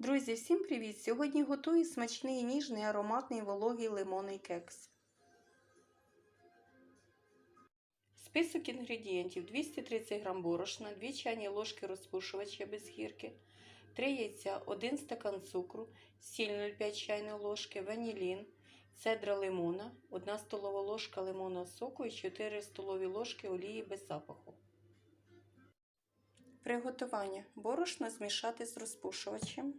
Друзі, всім привіт! Сьогодні готую смачний ніжний ароматний вологий лимонний кекс. Список інгредієнтів: 230 г борошна, 2 чайні ложки розпушувача без гірки, 3 яйця, 1 стакан цукру, сіль 0,5 чайної ложки, ванілін, цедра лимона, 1 столова ложка лимонного соку і 4 столові ложки олії без запаху. Приготування. Борошно змішати з розпушувачем.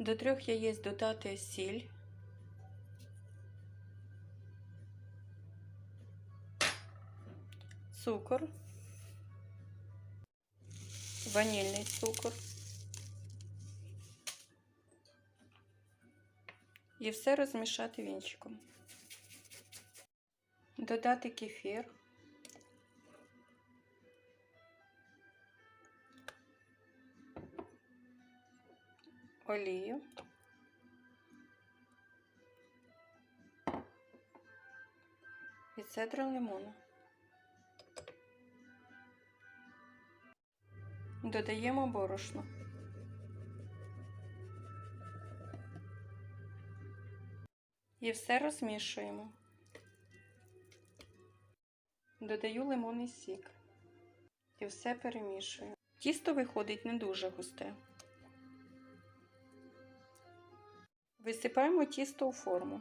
До трьох яєць додати сіль. Цукор. Ванільний цукор. І все розмішати вінчиком. Додати кефір. Олію. І цедру лимону. Додаємо борошно. І все розмішуємо. Додаю лимонний сік. І все перемішую. Тісто виходить не дуже густе. Висипаємо тісто у форму.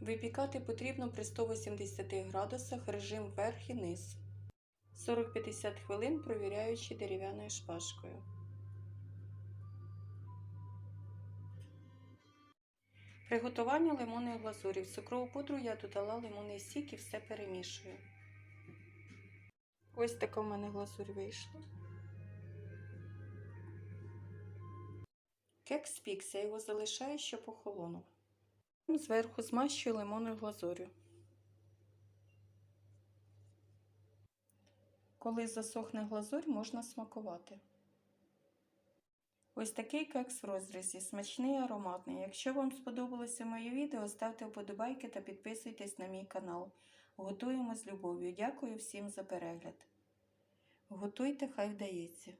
Випікати потрібно при 180 градусах режим верх і низ. 40-50 хвилин провіряючи дерев'яною шпажкою. Приготування лимонної глазурі. В цукрову пудру я додала лимонний сік і все перемішую. Ось така в мене глазурь вийшла. Кекс спікся, я його залишаю, щоб охолонув. Зверху змащую лимонною глазурю. Коли засохне глазурь, можна смакувати. Ось такий кекс в розрізі, смачний і ароматний. Якщо вам сподобалося моє відео, ставте вподобайки та підписуйтесь на мій канал. Готуємо з любов'ю. Дякую всім за перегляд. Готуйте, хай вдається.